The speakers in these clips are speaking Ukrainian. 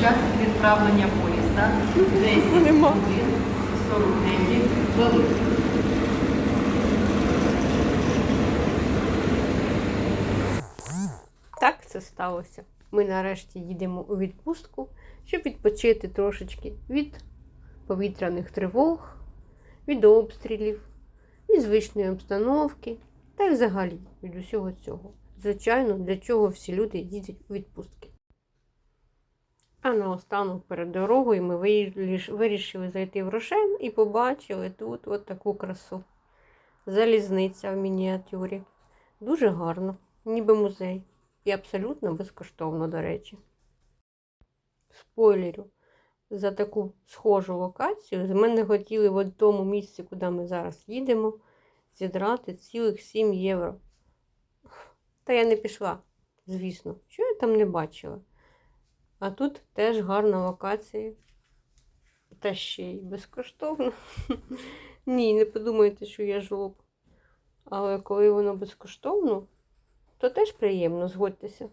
час відправлення поїзда 10 Нема. годин 49 хвилин. Так це сталося. Ми нарешті їдемо у відпустку, щоб відпочити трошечки від повітряних тривог, від обстрілів, від звичної обстановки та й взагалі від усього цього. Звичайно, для чого всі люди їздять у відпустки. А наостанок перед дорогою ми вирішили зайти в Рошен і побачили тут от таку красу. Залізниця в мініатюрі. Дуже гарно, ніби музей. І абсолютно безкоштовно, до речі. Спойлерю, за таку схожу локацію з мене хотіли в тому місці, куди ми зараз їдемо, зідрати цілих 7 євро. Та я не пішла, звісно, що я там не бачила. А тут теж гарна локація. Та ще й безкоштовно. Ні, не подумайте, що я жлоб. Але коли воно безкоштовно, то теж приємно, згодьтеся.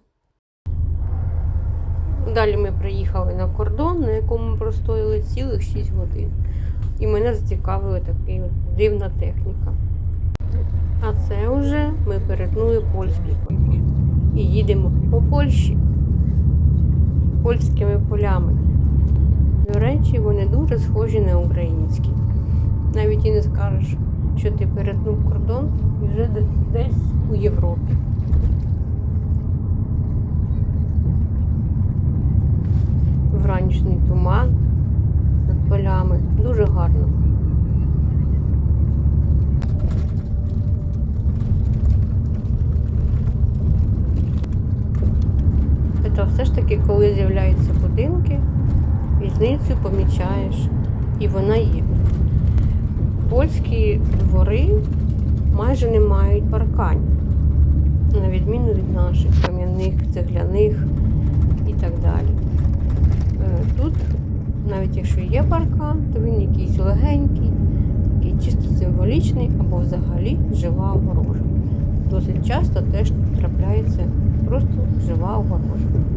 Далі ми приїхали на кордон, на якому простояли цілих 6 годин. І мене зацікавила така дивна техніка. А це вже ми перетнули польський кордон. І їдемо по Польщі польськими полями. До речі, вони дуже схожі на українські. Навіть і не скажеш, що ти перетнув кордон і вже десь у Європі. Вранішний туман над полями. Дуже гарно. Це все ж таки, коли з'являються будинки, різницю помічаєш, і вона є. Польські двори майже не мають паркань, на відміну від наших кам'яних, цегляних і так далі. Е, Тут, навіть якщо є паркан, то він якийсь легенький, такий чисто символічний або взагалі жива огорожа. Досить часто теж трапляється просто жива огорожа.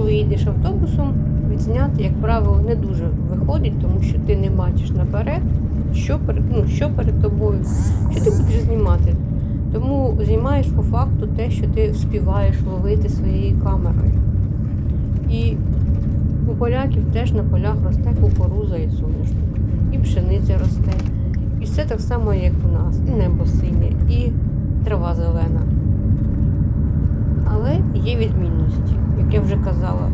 Коли їдеш автобусом, відзняти, як правило, не дуже виходить, тому що ти не бачиш наперед, що перед, ну, що перед тобою, що ти будеш знімати. Тому знімаєш по факту те, що ти вспіваєш ловити своєю камерою. І у поляків теж на полях росте кукуруза і соняшник, і пшениця росте. І все так само, як у нас, і небо синє, і трава зелена. Але є відмінності, я вже казала,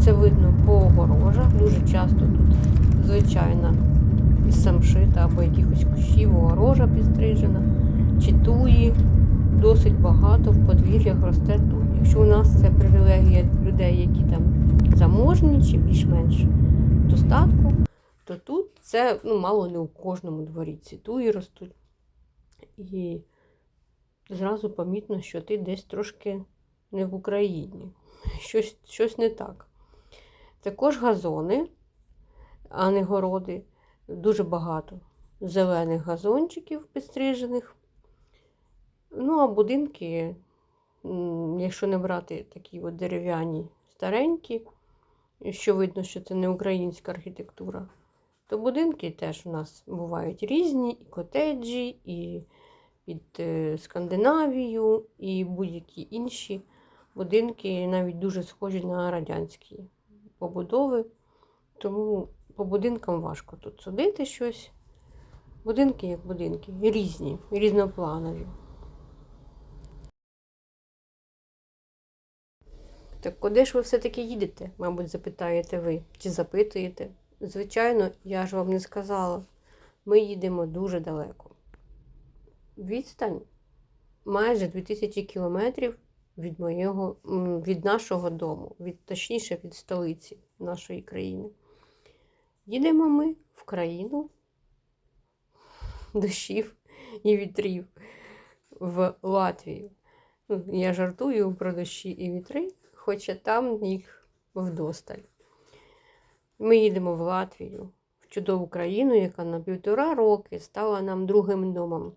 це видно по огорожах. Дуже часто тут звичайна із самшита або якихось кущів огорожа підстрижена, чи туї досить багато в подвір'ях росте туї. Якщо у нас це привілегія людей, які там заможні чи більш-менш достатку, то тут це ну, мало не у кожному дворі ці туї ростуть. І зразу помітно, що ти десь трошки не в Україні. Щось, щось не так. Також газони, а не городи. Дуже багато зелених газончиків підстрижених. Ну, а будинки, якщо не брати такі от дерев'яні старенькі, що видно, що це не українська архітектура, то будинки теж у нас бувають різні, і котеджі, і під е, Скандинавію, і будь-які інші будинки навіть дуже схожі на радянські побудови. Тому по будинкам важко тут судити щось. Будинки як будинки, різні, різнопланові. Так куди ж ви все-таки їдете, мабуть, запитаєте ви чи запитуєте? Звичайно, я ж вам не сказала. Ми їдемо дуже далеко. Відстань майже 2000 кілометрів від моєго, від нашого дому, від, точніше від столиці нашої країни. Їдемо ми в країну дощів і вітрів в Латвію. Ну, Я жартую про дощі і вітри, хоча там їх вдосталь. Ми їдемо в Латвію, в чудову країну, яка на півтора роки стала нам другим домом.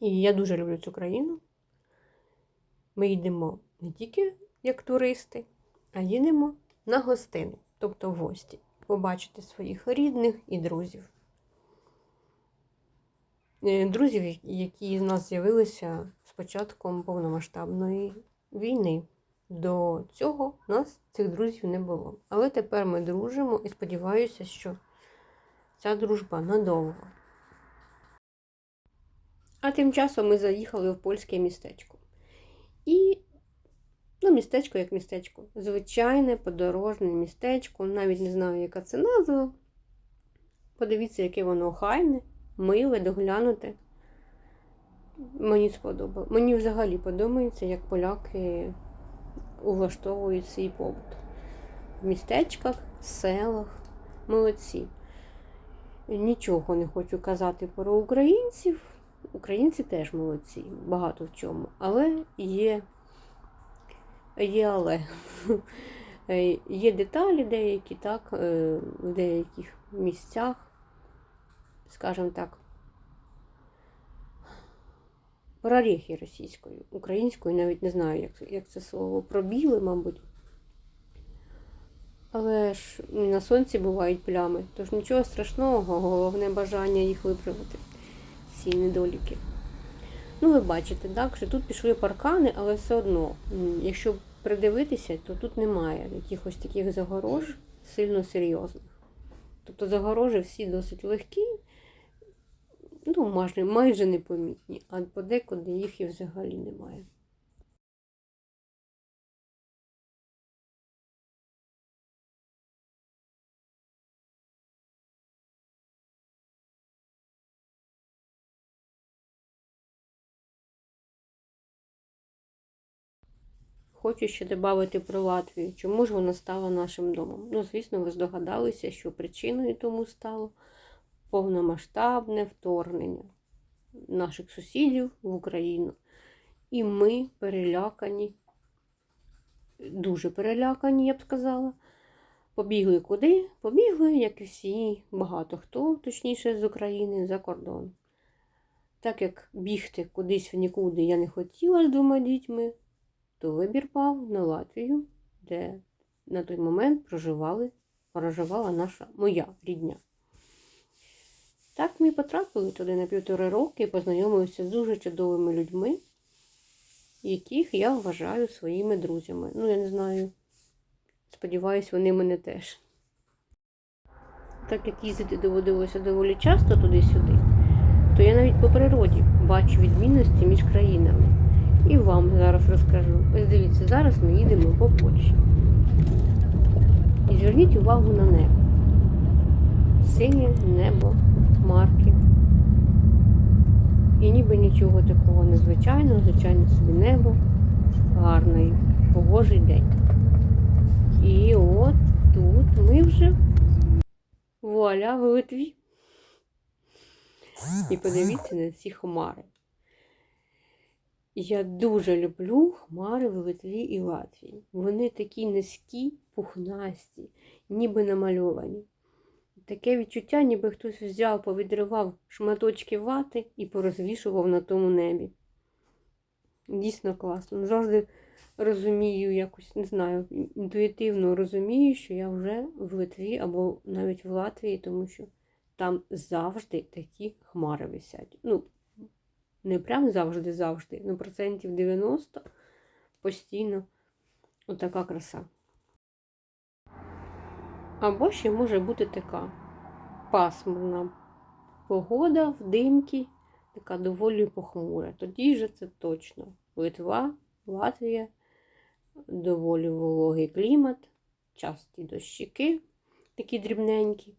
І я дуже люблю цю країну. Ми йдемо не тільки як туристи, а їдемо на гостини, тобто в гості, побачити своїх рідних і друзів. Е, Друзів, які з нас з'явилися з початком повномасштабної війни. До цього нас цих друзів не було. Але тепер ми дружимо і сподіваюся, що ця дружба надовго. А тим часом ми заїхали в польське містечко. Містечко як містечко. Звичайне подорожне містечко. Навіть не знаю, яка це назва. Подивіться, яке воно охайне, миле, доглянуте. Мені сподобалося. Мені взагалі подобається, як поляки улаштовують свій побут. В містечках, селах. Молодці. Нічого не хочу казати про українців. Українці теж молодці, багато в чому. Але є, є але. Е, Є деталі деякі, так, е, в деяких місцях, скажімо так, прорехи російською, українською, навіть не знаю, як, як це слово, пробіли, мабуть. Але ж на сонці бувають плями, тож нічого страшного, головне бажання їх виправити, ці недоліки. Ну, ви бачите, так, що тут пішли паркани, але все одно, якщо придивитися, то тут немає якихось таких загорож сильно серйозних. Тобто загорожі всі досить легкі, ну, майже, майже непомітні, а подекуди їх і взагалі немає. Хочу ще додати про Латвію. Чому ж вона стала нашим домом? Ну, звісно, ви здогадалися, що причиною тому стало повномасштабне вторгнення наших сусідів в Україну. І ми перелякані, дуже перелякані, я б сказала. Побігли куди? Побігли, як і всі, багато хто, точніше, з України за кордон. Так як бігти кудись в нікуди я не хотіла з двома дітьми, то вибір пав на Латвію, де на той момент проживали, проживала наша моя рідня. Так ми потрапили туди на півтори роки і познайомилися з дуже чудовими людьми, яких я вважаю своїми друзями. Ну, я не знаю, сподіваюсь, вони мене теж. Так як їздити доводилося доволі часто туди-сюди, то я навіть по природі бачу відмінності між країнами. І вам зараз розкажу. Ось дивіться, зараз ми їдемо по Польщі. І зверніть увагу на небо. Синє небо, хмарки. І ніби нічого такого незвичайного, звичайно собі небо, гарний, погожий день. І от тут ми вже вуаля в Литві. І подивіться на ці хмари. Я дуже люблю хмари в Литві і Латвії. Вони такі низькі, пухнасті, ніби намальовані. Таке відчуття, ніби хтось взяв, повідривав шматочки вати і порозвішував на тому небі. Дійсно класно. Завжди розумію, якось, не знаю, інтуїтивно розумію, що я вже в Литві або навіть в Латвії, тому що там завжди такі хмари висять. Ну, не прям завжди-завжди, ну процентів 90 постійно отака краса. Або ще може бути така пасмурна погода в димки, така доволі похмура. Тоді же це точно Литва, Латвія, доволі вологий клімат, часті дощики, такі дрібненькі.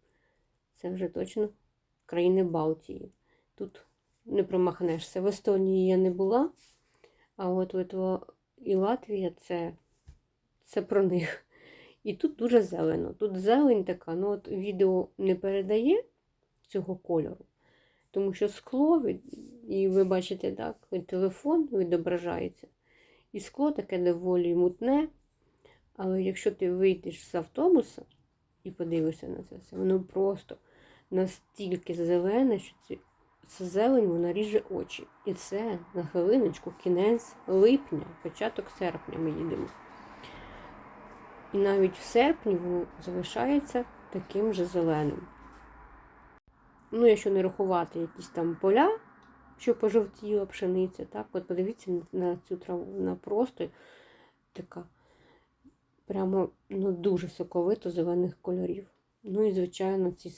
Це вже точно країни Балтії. Тут не промахнешся. В Естонії я не була, а от Литва і Латвія це, це про них. І тут дуже зелено. Тут зелень така, ну от відео не передає цього кольору, тому що скло, від- і ви бачите, так, телефон відображається. І скло таке доволі мутне. Але якщо ти вийдеш з автобуса і подивишся на це все, воно просто настільки зелене, що це Ця зелень вона ріже очі. І це на хвилиночку кінець липня, початок серпня ми їдемо. І навіть в серпні воно залишається таким же зеленим. Ну, якщо не рахувати якісь там поля, що пожовтіла пшениця, так, от подивіться на- на цю траву, вона просто така прямо ну, дуже соковито зелених кольорів. Ну і, звичайно, ці,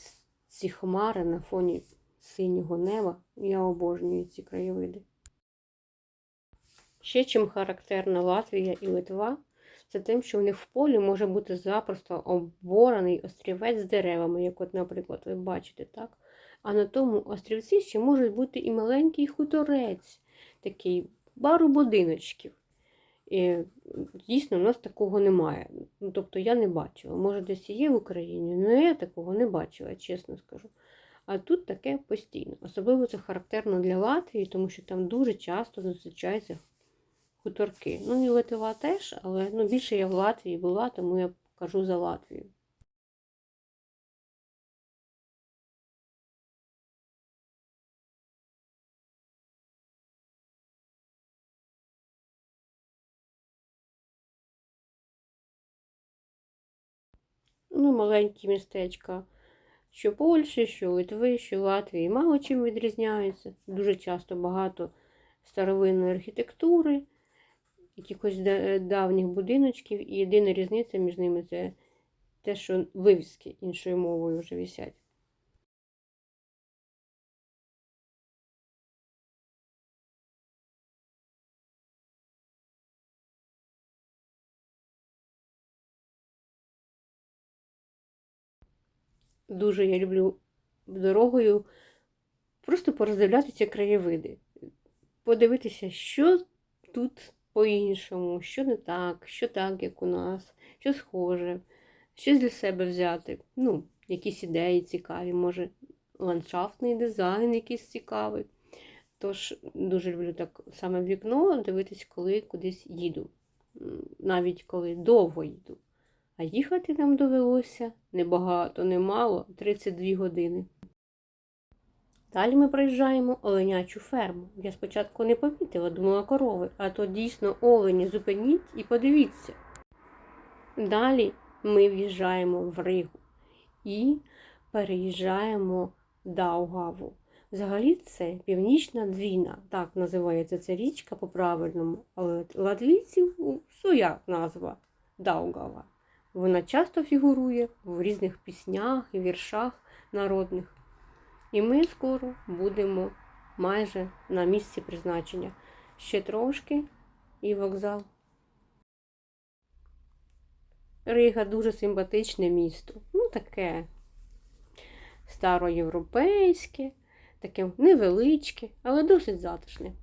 ці хмари на фоні синього неба. Я обожнюю ці краєвиди. Ще чим характерна Латвія і Литва, це тим, що в них в полі може бути запросто обборений острівець з деревами, як от, наприклад, ви бачите, так? А на тому острівці ще може бути і маленький хуторець, такий пару будиночків. І дійсно в нас такого немає. Ну, тобто я не бачила. Може, десь є в Україні, але я такого не бачила, чесно скажу. А тут таке постійно. Особливо це характерно для Латвії, тому що там дуже часто зустрічаються хуторки. Ну і Литва теж, але ну, більше я в Латвії була, тому я кажу за Латвію. Ну, маленькі містечка, що Польщі, що Литви, що Латвії, мало чим відрізняються. Дуже часто багато старовинної архітектури, якихось давніх будиночків, і єдина різниця між ними це те, що вивіски іншою мовою вже висять. Дуже я люблю дорогою просто пороздивлятися краєвиди, подивитися, що тут по-іншому, що не так, що так, як у нас, що схоже, щось для себе взяти. Ну, якісь ідеї цікаві, може, ландшафтний дизайн якийсь цікавий. Тож дуже люблю так саме вікно дивитись, коли кудись їду. Навіть коли довго їду. А їхати нам довелося небагато, немало 32 години. Далі ми проїжджаємо оленячу ферму. Я спочатку не помітила, думала корови, а то дійсно олені, зупиніть і подивіться. Далі ми в'їжджаємо в Ригу і переїжджаємо Даугаву. Взагалі це північна двіна, так називається ця річка по-правильному, але латвійців своя назва Даугава. Вона часто фігурує в різних піснях і віршах народних. І ми скоро будемо майже на місці призначення. Ще трошки і вокзал. Рига дуже симпатичне місто. Ну, таке староєвропейське, таке невеличке, але досить затишне.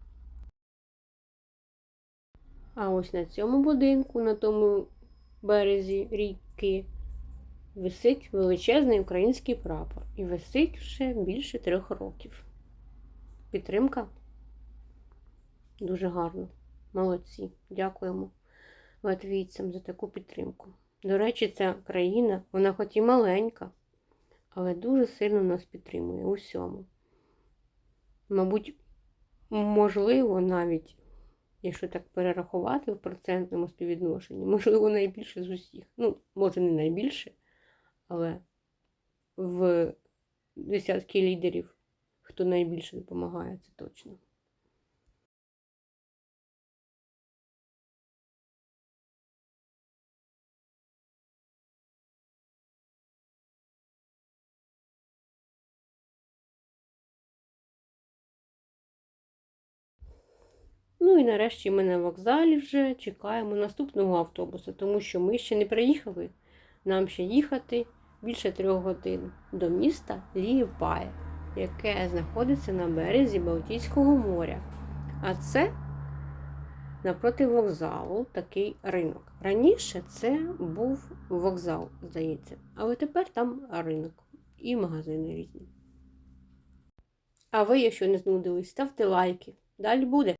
А ось на цьому будинку, на тому березі ріки, висить величезний український прапор. І висить вже більше трьох років. Підтримка дуже гарно. Молодці. Дякуємо латвійцям за таку підтримку. До речі, ця країна, вона хоч і маленька, але дуже сильно нас підтримує у всьому. Мабуть, можливо, навіть, якщо так перерахувати в процентному співвідношенні, можливо, найбільше з усіх. Ну, може, не найбільше, але в десятки лідерів, хто найбільше допомагає, це точно. Ну і нарешті ми на вокзалі вже чекаємо наступного автобуса, тому що ми ще не приїхали. Нам ще їхати більше трьох годин до міста Лієпає, яке знаходиться на березі Балтійського моря. А це напроти вокзалу такий ринок. Раніше це був вокзал, здається, але тепер там ринок і магазини різні. А ви, якщо не знудились, ставте лайки. Далі буде.